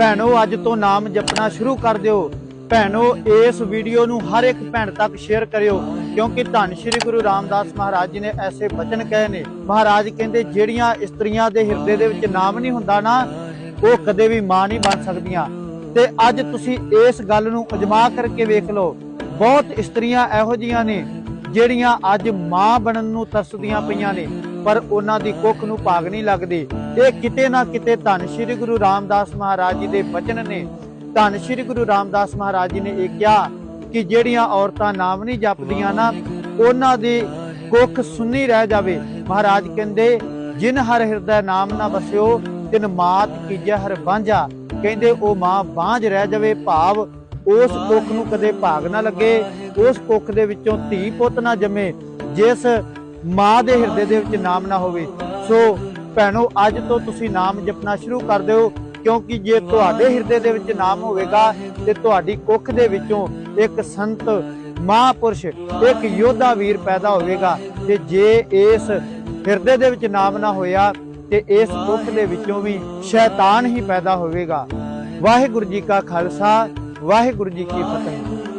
ਭੈਣੋ, ਅੱਜ ਤੋਂ ਨਾਮ ਜਪਣਾ ਸ਼ੁਰੂ ਕਰ ਦਿਓ। ਭੈਣੋ, ਇਸ ਵੀਡੀਓ ਨੂੰ ਹਰ ਇੱਕ ਭੈਣ ਤੱਕ ਸ਼ੇਅਰ ਕਰਿਓ, ਕਿਉਂਕਿ ਧੰਨ ਸ਼੍ਰੀ ਗੁਰੂ ਰਾਮਦਾਸ ਮਹਾਰਾਜ ਜੀ ਨੇ ਐਸੇ ਬਚਨ ਕਹੇ ਨੇ। ਮਹਾਰਾਜ ਕਹਿੰਦੇ, ਜਿਹੜੀਆਂ ਇਸਤਰੀਆਂ ਦੇ ਹਿਰਦੇ ਦੇ ਵਿੱਚ ਨਾਮ ਨਹੀਂ ਹੁੰਦਾ ਨਾ, ਉਹ ਕਦੇ ਵੀ ਮਾਂ ਨਹੀਂ ਬਣ ਸਕਦੀਆਂ। ਤੇ ਅੱਜ ਤੁਸੀਂ ਇਸ ਗੱਲ ਨੂੰ ਅਜਮਾ ਕਰਕੇ ਵੇਖ ਲਓ, ਬਹੁਤ ਇਸਤਰੀਆਂ ਇਹੋ ਜੀਆਂ ਨੇ, ਜਿਹੜੀਆਂ ਅੱਜ ਮਾਂ ਬਣਨ ਨੂੰ ਤਰਸਦੀਆਂ ਪਈਆਂ ਨੇ। ਪਰ ਉਹਨਾਂ ਦੀ ਕੁੱਖ ਨੂੰ ਭਾਗ ਨਹੀਂ ਲੱਗਦੀ। ਇਹ ਕਿਤੇ ਨਾ ਕਿਤੇ ਧੰਨ ਸ਼੍ਰੀ ਗੁਰੂ ਰਾਮਦਾਸ ਮਹਾਰਾਜ ਜੀ ਦੇ ਬਚਨ ਨੇ। ਧੰਨ ਸ਼੍ਰੀ ਗੁਰੂ ਰਾਮਦਾਸ ਮਹਾਰਾਜ ਜੀ ਨੇ ਇਹ ਕਿਹਾ ਕਿ ਜਿਹੜੀਆਂ ਔਰਤਾਂ ਨਾਮ ਨਹੀਂ ਜਪਦੀਆਂ ਨਾ, ਉਹਨਾਂ ਦੀ ਕੁੱਖ ਸੁੰਨੀ ਰਹਿ ਜਾਵੇ। ਮਹਾਰਾਜ ਕਹਿੰਦੇ, ਜਿਨ ਹਰ ਹਿਰਦੈ ਨਾਮ ਨਾ ਵਸਿਓ, ਤਿਨ ਮਾਤ ਕੀਜੈ ਹਰ ਬਾਂਝਾ ਕਹਿੰਦੇ, ਉਹ ਮਾਂ ਬਾਂਝ ਰਹਿ ਜਾਵੇ ਭਾਵ ਉਸ ਕੁੱਖ ਨੂੰ ਕਦੇ ਭਾਗ ਨਾ ਲੱਗੇ, ਉਸ ਕੁੱਖ ਦੇ ਵਿੱਚੋਂ ਧੀ ਪੁੱਤ ਨਾ ਜੰਮੇ। ਜਿਸ ਮਾਂ ਦੇ ਹਿਰਦੇ ਦੇ ਵਿੱਚ ਨਾਮ ਨਾ ਹੋਵੇ। ਸੋ ਭੈਣੋ, ਅੱਜ ਤੋਂ ਤੁਸੀਂ ਨਾਮ ਜਪਣਾ ਸ਼ੁਰੂ ਕਰ ਦਿਓ, ਕਿਉਂਕਿ ਜੇ ਤੁਹਾਡੇ ਹਿਰਦੇ ਦੇ ਵਿੱਚ ਨਾਮ ਹੋਵੇਗਾ, ਤੇ ਤੁਹਾਡੀ ਕੁੱਖ ਦੇ ਵਿੱਚੋਂ ਇੱਕ ਸੰਤ ਮਹਾਪੁਰਸ਼, ਇੱਕ ਯੋਧਾ ਵੀਰ ਪੈਦਾ ਹੋਵੇਗਾ। ਤੇ ਜੇ ਇਸ ਹਿਰਦੇ ਦੇ ਵਿੱਚ ਨਾਮ ਨਾ ਹੋਇਆ, ਤੇ ਇਸ ਕੁੱਖ ਦੇ ਵਿੱਚੋਂ ਵੀ ਸ਼ੈਤਾਨ ਹੀ ਪੈਦਾ ਹੋਵੇਗਾ। ਵਾਹਿਗੁਰੂ ਜੀ ਕਾ ਖਾਲਸਾ, ਵਾਹਿਗੁਰੂ ਜੀ ਕੀ ਫਤਿਹ।